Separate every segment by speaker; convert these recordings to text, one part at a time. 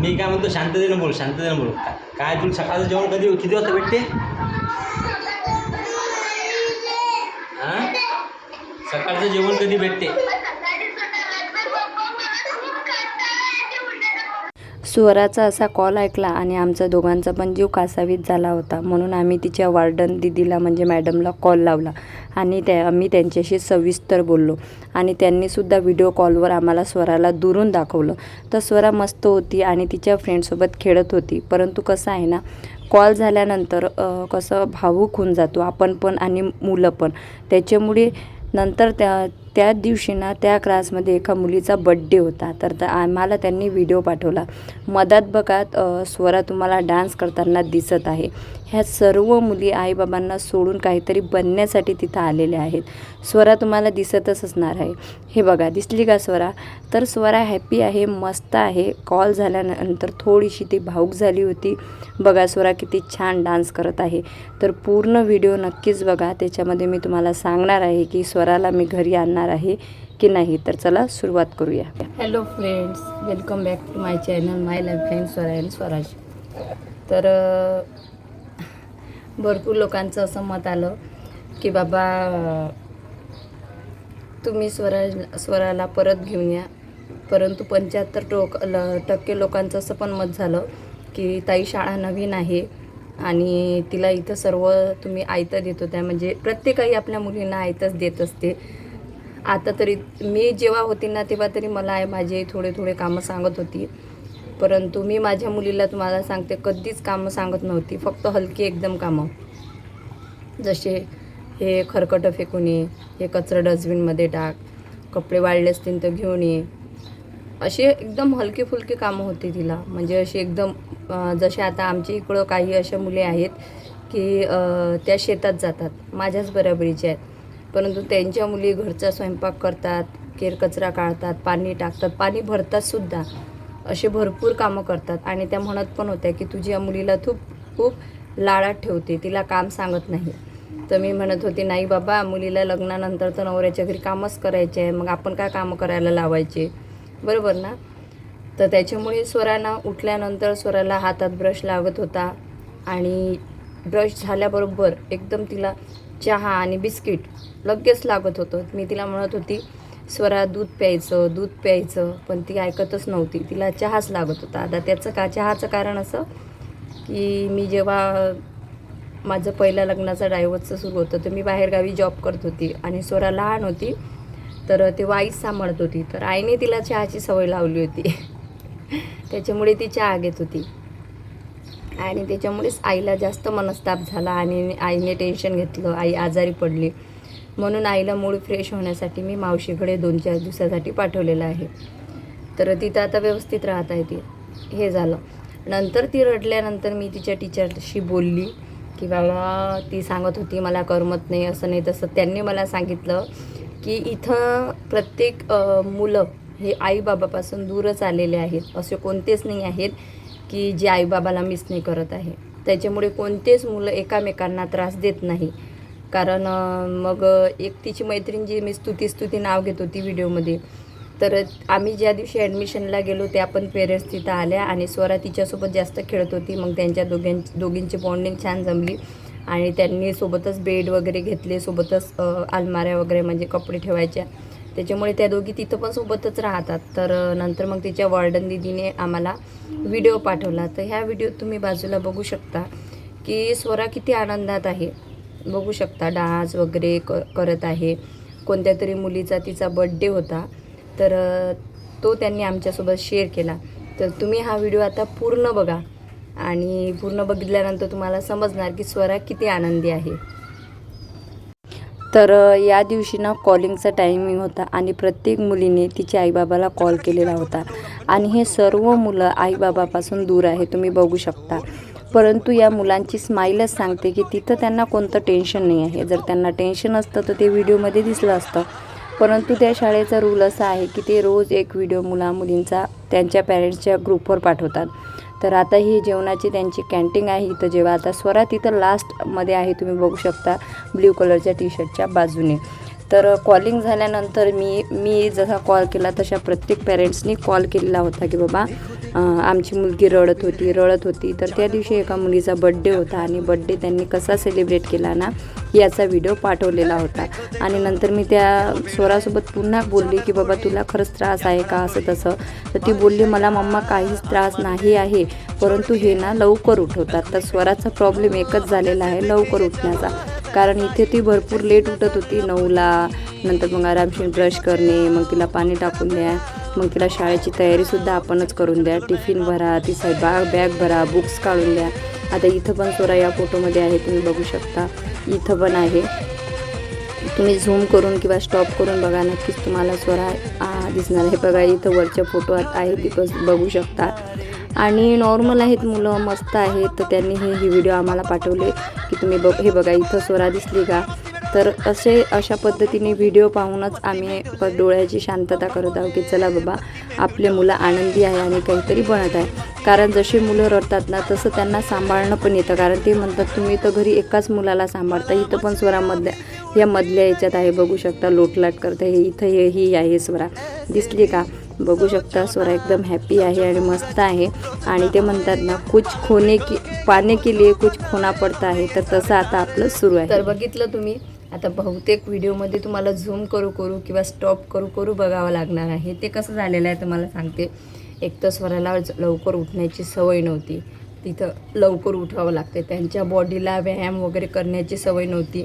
Speaker 1: मी काय म्हणतो शांततेनं बोल शांततेनं बोल. काय तुला सकाळचं जेवण कधी किती वाजता भेटते? हां सकाळचं जेवण कधी भेटते?
Speaker 2: स्वराचा असा कॉल ऐकला आणि आमचा दोघांचा पण जीव कासावीत झाला होता. म्हणून आम्ही तिच्या वार्डन दिदीला म्हणजे मॅडमला कॉल लावला आणि त्या आम्ही त्यांच्याशी सविस्तर बोललो. आणि त्यांनीसुद्धा व्हिडिओ कॉलवर आम्हाला स्वराला दुरून दाखवलं. तर स्वरा मस्त होती आणि तिच्या फ्रेंडसोबत खेळत होती. परंतु कसं आहे ना कॉल झाल्यानंतर कसं भावूक होऊन जातो. आपण पण आणि मुलं पण. त्याच्यामुळे नंतर त्या त्या दिवशी ना त्या क्लासमध्ये एका मुलीचा बड्डे होता. तर त्या- आम्हाला त्यांनी व्हिडिओ पाठवला. मधात बघात स्वरा तुम्हाला डान्स करताना दिसत आहे. ह्या सर्व मुली आईबाबांना सोडून काहीतरी बनण्यासाठी तिथं आलेल्या आहेत. स्वरा तुम्हाला दिसतच असणार आहे. हे बघा दिसली का स्वरा? तर स्वरा हॅपी आहे मस्त आहे. कॉल झाल्यानंतर थोडीशी ती भाऊक झाली होती. बघा स्वरा किती छान डान्स करत आहे. तर पूर्ण व्हिडिओ नक्कीच बघा. त्याच्यामध्ये मी तुम्हाला सांगणार आहे की स्वराला मी घरी आणणार आहे की नाही. तर चला सुरुवात करूया. Hello friends welcome back to my channel my life friend Swara and Swaraj. तर भरपूर लोकांचं असं मत आलं की बाबा तुम्ही स्वरा स्वराला परत घेऊन या. परंतु पंच्याहत्तर टोक ल टक्के लोकांचं असं पण मत झालं की ताई शाळा नवीन आहे आणि तिला इथं सर्व तुम्ही आयतं देत होत्या. म्हणजे प्रत्येकाही आपल्या मुलींना आयतंच देत असते. आता तरी मी जेव्हा होती ना तेव्हा तरी मला माझे थोडे थोडे कामं सांगत होती. परंतु मी माझ्या मुलीला तुम्हाला सांगते कधीच कामं सांगत नव्हती. फक्त हलकी एकदम कामं. जसे हे खरकटं फेकून ये हे कचरं डस्टबिनमध्ये टाक कपडे वाळले असतील तर घेऊन ये. असे एकदम हलकी फुलकी कामं होती तिला. म्हणजे अशी एकदम जसे आता आमच्या इकडं काही अशा मुले आहेत की त्या शेतात जातात. माझ्याच बऱ्याबरीच्या आहेत. परंतु त्यांच्या मुली घरचा स्वयंपाक करतात केर कचरा काढतात पाणी टाकतात. पाणी भरतात सुद्धा. असे भरपूर कामं करतात. आणि त्या म्हणत पण होत्या की तुझी या मुलीला खूप खूप लाडात ठेवते तिला काम सांगत नाही. तर मी म्हणत होते नाही बाबा मुलीला लग्नानंतर तर नवऱ्याच्या घरी कामच करायचे आहे मग आपण काय कामं करायला लावायचे? बरोबर ना? तर त्याच्यामुळे स्वरांना उठल्यानंतर स्वराला हातात ब्रश लागत होता आणि ब्रश झाल्याबरोबर एकदम तिला चहा आणि बिस्किट लगेच लागत होतं. मी तिला म्हणत होती स्वरा दूध प्यायचं दूध प्यायचं पण ती ऐकतच नव्हती. तिला चहाच लागत होता. आता त्याचं का चहाचं कारण असं की मी जेव्हा माझं पहिल्या लग्नाचं डायव्हर्सचं सुरू होतं तर मी बाहेरगावी जॉब करत होती आणि स्वरा लहान होती तर तेव्हा आईच सांभाळत होती. तर आईने तिला चहाची सवय लावली होती. त्याच्यामुळे ती चहा घेत होती. आणि त्याच्यामुळेच आईला जास्त मनस्ताप झाला आणि आईने टेन्शन घेतलं. आई आजारी पडली. म्हणून आईला मूड फ्रेश होण्यासाठी मी मावशीकडे दोन चार दिवसासाठी पाठवलेलं आहे. तर तिथं आता व्यवस्थित राहत आहे ती. हे झालं. नंतर ती रडल्यानंतर मी तिच्या टीचरशी बोलली की बाबा ती सांगत होती मला करमत नाही असं नाही तसं. त्यांनी मला सांगितलं की इथं प्रत्येक मुलं हे आईबाबापासून दूरच आलेले आहेत. असे कोणतेच नाही आहेत की जे आईबाबाला मिस नाही करत आहे. त्याच्यामुळे कोणतेच मुलं एकामेकांना त्रास देत नाही. कारण मग एक तिची मैत्रीण जी मी स्तुती स्तुती नाव घेत होती व्हिडिओमध्ये. तर आम्ही ज्या दिवशी ॲडमिशनला गेलो त्या पण पेरेंट्स तिथं आल्या आणि स्वरा तिच्यासोबत जास्त खेळत होती. मग त्यांच्या दोघां दोघींची बॉन्डिंग छान जमली. आणि त्यांनी सोबतच बेड वगैरे घेतले सोबतच अलमाऱ्या वगैरे म्हणजे कपडे ठेवायच्या. त्याच्यामुळे त्या दोघी तिथं पण सोबतच राहतात. तर नंतर मग तिच्या वॉर्डन दिदीने आम्हाला व्हिडिओ पाठवला. तर ह्या व्हिडिओत तुम्ही बाजूला बघू शकता की स्वरा किती आनंदात आहे. बघू शकता डान्स वगैरे क करत आहे. कोणत्या तरी मुलीचा तिचा बड्डे होता तर तो त्यांनी आमच्यासोबत शेअर केला. तर तुम्ही हा व्हिडिओ आता पूर्ण बघा. आणि पूर्ण बघितल्यानंतर तुम्हाला समजणार की स्वरा किती आनंदी आहे. तर या दिवशी ना कॉलिंगचा टायमिंग होता आणि प्रत्येक मुलीने तिच्या आईबाबाला कॉल केलेला होता. आणि हे सर्व मुलं आईबाबापासून दूर आहे तुम्ही बघू शकता. परंतु या मुलांची स्माईलच सांगते की तिथं त्यांना कोणतं टेन्शन नाही आहे. जर त्यांना टेन्शन असतं तर ते व्हिडिओमध्ये दिसलं असतं. परंतु त्या शाळेचा रूल असा आहे की ते रोज एक व्हिडिओ मुला मुलींचा त्यांच्या पॅरेंट्सच्या ग्रुपवर पाठवतात. तर आता ही जेवणाची त्यांची कॅन्टीन आहे इथं. जेव्हा आता स्वरा तिथं लास्टमध्ये आहे तुम्ही बघू शकता ब्ल्यू कलरच्या टी शर्टच्या बाजूने. तर कॉलिंग झाल्यानंतर मी मी जसा कॉल केला तशा प्रत्येक पॅरेंट्सनी कॉल केलेला होता की बाबा आमची मुलगी रडत होती रडत होती. तर त्या दिवशी एका मुलीचा बड्डे होता आणि बड्डे त्यांनी कसा सेलिब्रेट केला ना याचा व्हिडिओ पाठवलेला होता. आणि नंतर मी त्या स्वरासोबत पुन्हा बोलली की बाबा तुला खरंच त्रास आहे का? असं तसं. तर ती बोलली मला मम्मा काहीच त्रास नाही आहे. परंतु हे ना लवकर उठवतात. तर स्वराचा प्रॉब्लेम एकच झालेला आहे लवकर उठण्याचा. कारण इथे ती भरपूर लेट उठत होती नऊला. नंतर मग आरामशीर ब्रश करणे मग तिला पाणी टाकून द्या. मग तिला शाळेची तयारीसुद्धा आपणच करून द्या. टिफिन भरा तिचा बॅग बॅग भरा बुक्स काढून द्या. आता इथं पण स्वरा या फोटोमध्ये आहे तुम्ही बघू शकता. इथं पण आहे. तुम्ही झूम करून किंवा स्टॉप करून बघा नक्कीच तुम्हाला स्वरा दिसणार आहे. बघा इथं वरच्या फोटोत आहे ती बघू शकता. आणि नॉर्मल आहेत मुलं मस्त आहेत. तर त्यांनी हे ही व्हिडिओ आम्हाला पाठवले की तुम्ही बघ हे बघा इथं स्वरा दिसली का? तर असे अशा पद्धतीने व्हिडिओ पाहूनच आम्ही डोळ्याची शांतता करत आहोत की चला बाबा आपले मुलं आनंदी आहे आणि काहीतरी बनत आहे. कारण जसे मुलं रडतात ना तसं त्यांना सांभाळणं पण येतं. कारण ते म्हणतात तुम्ही तर घरी एकाच मुलाला सांभाळता इथं पण स्वरामधल्या या मधल्या याच्यात आहे बघू शकता लोटलाट करता हे इथं हे ही आहे स्वरा. दिसली का? बघू शकता स्वरा एकदम हॅपी आहे आणि मस्त आहे. आणि ते म्हणतात ना कुछ खोने की पाने के लिए कुछ खोना पडता आहे तर तसं आता आपलं सुरू आहे. तर बघितलं तुम्ही आता बहुतेक व्हिडिओमध्ये तुम्हाला झूम करू करू किंवा स्टॉप करू करू बघावं लागणार आहे. ते कसं झालेलं आहे तुम्हाला सांगते. एक तर स्वराला लवकर उठण्याची सवय नव्हती. तिथं लवकर उठावं लागते त्यांच्या बॉडीला व्यायाम वगैरे करण्याची सवय नव्हती.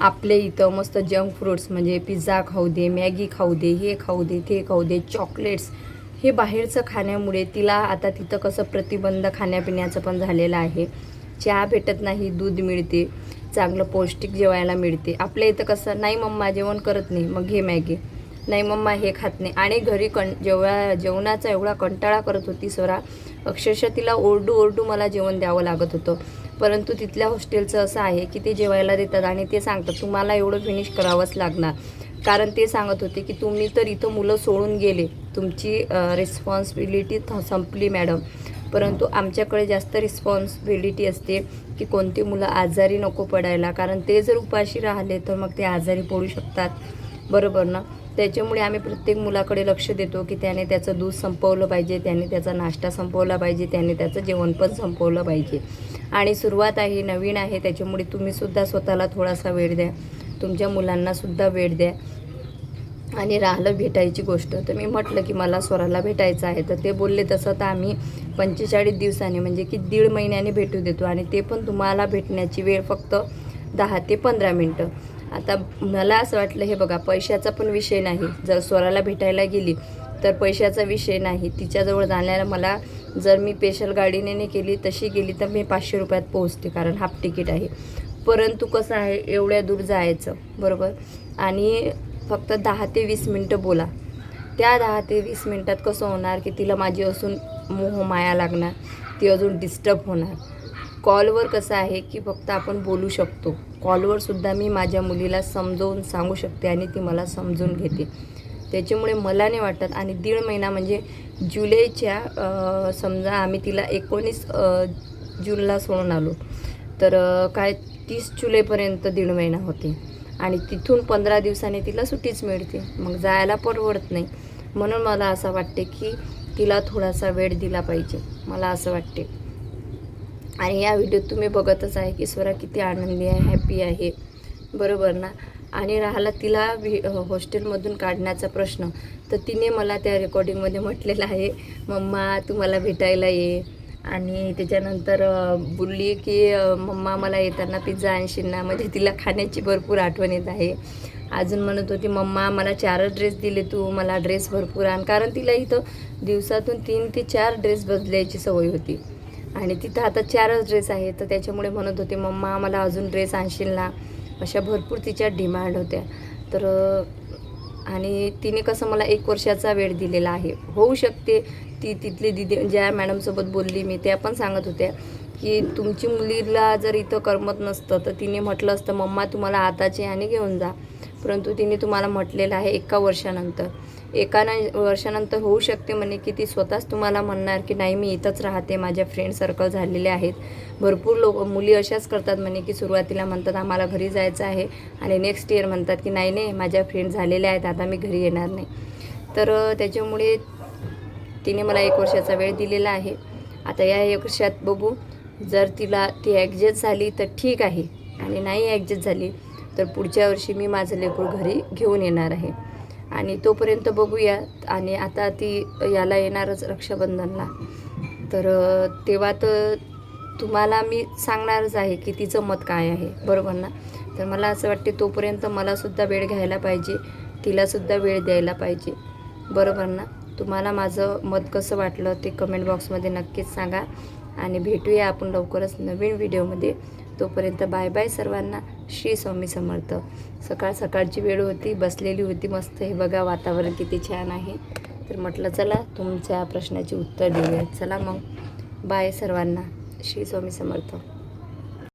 Speaker 2: आपले इथं मस्त जंक फ्रूट्स म्हणजे पिझ्झा खाऊ दे मॅगी खाऊ दे हे खाऊ दे ते खाऊ दे चॉकलेट्स हे बाहेरचं खाण्यामुळे तिला आता तिथं कसं प्रतिबंध खाण्यापिण्याचं पण झालेलं आहे. चहा भेटत नाही दूध मिळते चांगलं पौष्टिक जेवायला मिळते. आपल्या इथं कसं नाही मम्मा जेवण करत नाही. मग घे मॅगी. नाही मम्मा हे खात नाही. आणि घरी कण जेव्हा जेवणाचा एवढा कंटाळा करत होती स्वरा अक्षरशः तिला ओरडू ओरडू मला जेवण द्यावं लागत होतं. परंतु तिथल्या हॉस्टेलचं असं आहे की ते जेवायला देतात आणि ते सांगतात तुम्हाला एवढं फिनिश करावंच लागणार. कारण ते सांगत होते की तुम्ही तर इथं मुलं सोडून गेले. तुमची रिस्पॉन्सिबिलिटी संपली मॅडम परंतु आमच्याकडे जास्त रिस्पॉन्सिबिलिटी असते की कोणती मुलं आजारी नको पडायला. कारण ते जर उपाशी राहिले तर मग ते आजारी पडू शकतात. बरोबर ना? त्याच्यामुळे आम्ही प्रत्येक मुलाकडे लक्ष देतो की त्याने त्याचं दूध संपवलं पाहिजे त्याने त्याचा नाश्ता संपवला पाहिजे त्याने त्याचं जेवण पण संपवलं पाहिजे. आणि सुरुवात आहे नवीन आहे त्याच्यामुळे तुम्हीसुद्धा स्वतःला थोडासा वेळ द्या. तुमच्या मुलांनासुद्धा वेळ द्या. आणि राहिलं भेटायची गोष्ट. तर मी म्हटलं की मला स्वराला भेटायचं आहे. तर ते बोलले तसं तर आम्ही पंचेचाळीस दिवसांनी म्हणजे की दीड महिन्याने भेटू देतो आणि ते पण तुम्हाला भेटण्याची वेळ फक्त दहा ते पंधरा मिनटं. आता मला असं वाटलं हे बघा पैशाचा पण विषय नाही. जर स्वराला भेटायला गेली तर पैशाचा विषय नाही. तिच्याजवळ जाण्याला मला जर मी स्पेशल गाडीने नाही केली तशी गेली तर मी पाचशे रुपयात पोहोचते कारण हाफ तिकीट आहे. परंतु कसं आहे एवढ्या दूर जायचं बरोबर? आणि फक्त दहा ते वीस मिनटं बोला. त्या दहा ते वीस मिनटात कसं होणार की तिला माझी असून मोह माया लागणार ती अजून डिस्टर्ब होणार. कॉलवर कसं आहे की फक्त आपण बोलू शकतो. कॉलवर सुद्धा मी माझ्या मुलीला समजवून सांगू शकते आणि ती मला समजून घेते. त्याच्यामुळे मला नाही वाटत आणि दीड महिना म्हणजे जुलैच्या समजा आम्ही तिला एकोणीस जूनला सोडून आलो. तर काय तीस जुलैपर्यंत दीड महिना होते. आणि तिथून पंधरा दिवसांनी तिला सुट्टीच मिळते. मग जायला परवडत नाही. म्हणून मला असं वाटते की तिला थोडासा वेळ दिला पाहिजे. मला असं वाटते. आणि या व्हिडिओत तुम्ही बघतच आहे की स्वरा किती आनंदी आहे हॅपी आहे. बरोबर ना? आणि राहिला तिला वि हॉस्टेलमधून काढण्याचा प्रश्न. तर तिने मला त्या रेकॉर्डिंगमध्ये म्हटलेलं आहे मम्मा तू मला भेटायला ये. आणि त्याच्यानंतर बोलली की मम्मा मला येताना पिझ्झा आणशील ना? म्हणजे तिला खाण्याची भरपूर आठवण येत आहे. अजून म्हणत होती मम्मा मला चारच ड्रेस दिले तू मला ड्रेस भरपूर आण. कारण तिला इथं दिवसातून तीन ते चार ड्रेस बदलायची सवय होती. आणि तिथं आता चारच ड्रेस आहे तर त्याच्यामुळे म्हणत होते मम्मा मला अजून ड्रेस आणशील ना? अशा भरपूर तिच्या डिमांड होत्या. तर आणि तिने कसं मला एक वर्षाचा वेळ दिलेला आहे. होऊ शकते ती तिथली दिदी ज्या मॅडमसोबत बोलली मी त्या पण सांगत होत्या की तुमची मुलीला जर इथं करमत नसतं तर तिने म्हटलं असतं मम्मा तुम्हाला आताचे आणि घेऊन जा. परंतु तिने तुम्हाला म्हटलेलं आहे एका वर्षानंतर. एका न वर्षानंतर होऊ शकते म्हणे की ती स्वतःच तुम्हाला म्हणणार की नाही मी इथंच राहते माझ्या फ्रेंड सर्कल झालेले आहेत. भरपूर लोक मुली अशाच करतात म्हणे की सुरुवातीला म्हणतात आम्हाला घरी जायचं आहे. आणि नेक्स्ट इयर म्हणतात की नाही नाही माझ्या फ्रेंड झालेल्या आहेत आता मी घरी येणार नाही. तर त्याच्यामुळे तिने मला एक वर्षाचा वेळ दिलेला आहे. आता या एक वर्षात बघू जर तिला ती ॲडजस्ट झाली तर ठीक आहे. आणि नाही ॲडजस्ट झाली तर पुढच्या वर्षी मी माझं लेकरू घरी घेऊन येणार आहे. आणि तोपर्यंत बघूया आणि आता ती याला येणारच रक्षाबंधनला. तर तेव्हा तर तुम्हाला मी सांगणारच आहे की तिचं मत काय आहे. बरोबर ना? तर मला असं वाटते तोपर्यंत मलासुद्धा वेळ घ्यायला पाहिजे. तिलासुद्धा वेळ द्यायला पाहिजे. बरोबर ना? तुम्हाला माझं मत कसं वाटलं ते कमेंट बॉक्समध्ये नक्कीच सांगा. आणि भेटूया आपण लवकरच नवीन व्हिडिओमध्ये तोपर्यंत बाय बाय सर्वांना. श्री स्वामी समर्थ. सकाळ सकाळची वेळ होती बसलेली होती मस्त. हे बघा वातावरण किती छान आहे. तर म्हटलं चला तुमच्या प्रश्नाची उत्तर देऊया. चला मग. बाय सर्वांना. श्री स्वामी समर्थ.